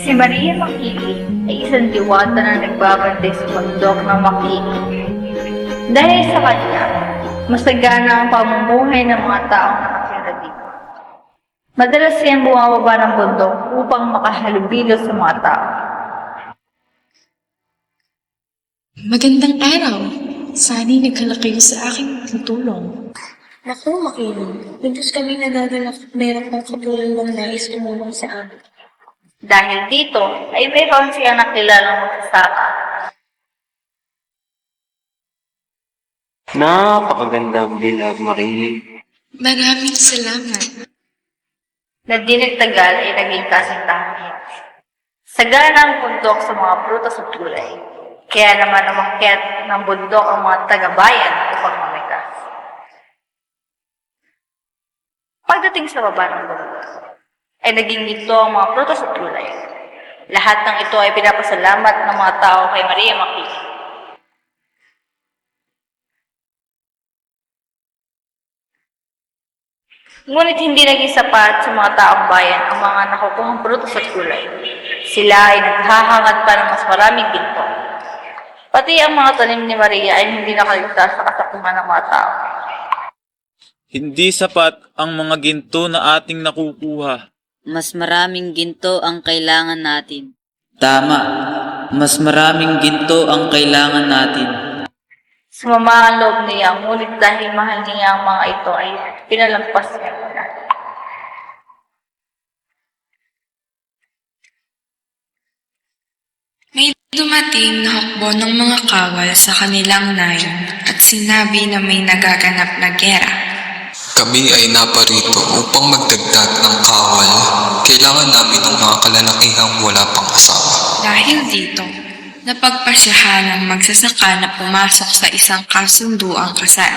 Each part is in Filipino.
Si Maria Makili ay isang diwata na nagbabantay sa bundok ng Makili. Dahil sa kanya, masagana ang pamumuhay ng mga taong nakatira dito. Madalas siyang bumababa ng bundok upang makahalubilo sa mga tao. Magandang araw. Sana'y naghala kayo sa aking tutulong. Naku, makinig. Mintos kami nagagalak at meron kang katulong ng nais tumulong sa amin. Dahil dito, ay mayroon siyang nakilalang magsasaka. Napakagandang bilag, Marie. Maraming salamat. na di nagtagal ay naging kasintahan. Sagana ang bundok sa mga prutas at gulay. Kaya naman umakyat ng bundok ang mga taga-bayan upang mamigas. Pagdating sa baba ng bundok, ay naging ginto ang mga prutas at gulay. Lahat ng ito ay pinapasalamat ng mga tao kay Maria Makili. Ngunit hindi naging sapat sa mga taong bayan ang mga nakukuhang prutas at gulay. Sila ay naghahangad pa ng mas maraming ginto. Pati ang mga tanim ni Maria ay hindi nakaligtas sa kasakuman ng mga tao. Hindi sapat ang mga ginto na ating nakukuha. Mas maraming ginto ang kailangan natin. Tama. Mas maraming ginto ang kailangan natin. Sumama ang loob niya, ngunit dahil mahal niya ang mga ito ay pinalampas niya muna. May dumating na hukbo ng mga kawal sa kanilang nayon at sinabi na may nagaganap na gera. Kami ay naparito upang magdagdag ng kawal. Kailangan namin ng mga kalalakihang wala pang asawa. Dahil dito, napagpasyahan ng magsasaka na pumasok sa isang kasunduang kasal.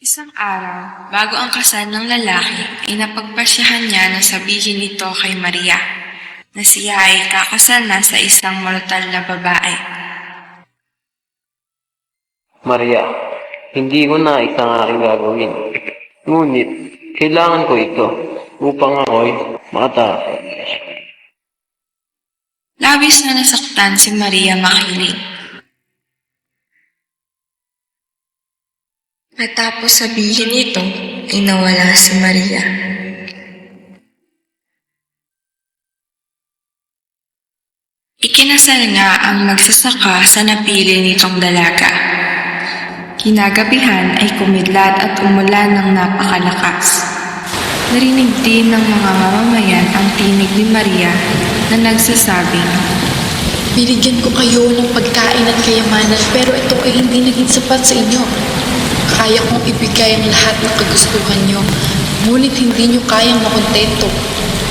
Isang araw, bago ang kasal ng lalaki, ay napagpasyahan niya na sabihin ito kay Maria na siya ay kakasal na sa isang mortal na babae. Maria, hindi ko na isang aking gagawin. Ngunit, kailangan ko ito upang ako'y mataas. Labis na nasaktan si Maria makiling. Matapos sabihin ito, ay nawala si Maria. Ikinasal nga ang magsasaka sa napili nitong dalaga. Kinagabihan ay kumidlat at umulan ng napakalakas. Narinig din ng mga mamamayan ang tinig ni Maria na nagsasabing, Binigyan ko kayo ng pagkain at kayamanan pero ito ay hindi naging sapat sa inyo. Kaya kong ibigay ang lahat ng kagustuhan nyo, ngunit hindi nyo kayang makontento.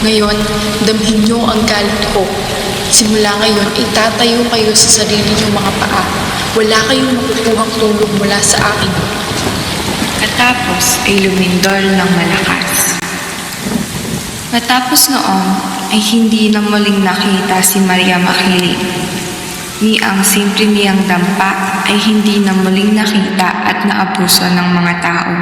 Ngayon, damhin nyo ang galit ko. Simula ngayon, itatayo kayo sa sarili nyong mga paa. Wala kayong makukuhang tulong mula sa akin. Katapos ay lumindol ng malakas. Matapos noon ay hindi na muling nakita si Maria Makiling. Ni ang simple niyang dampa ay hindi na muling nakita at naabuso ng mga tao.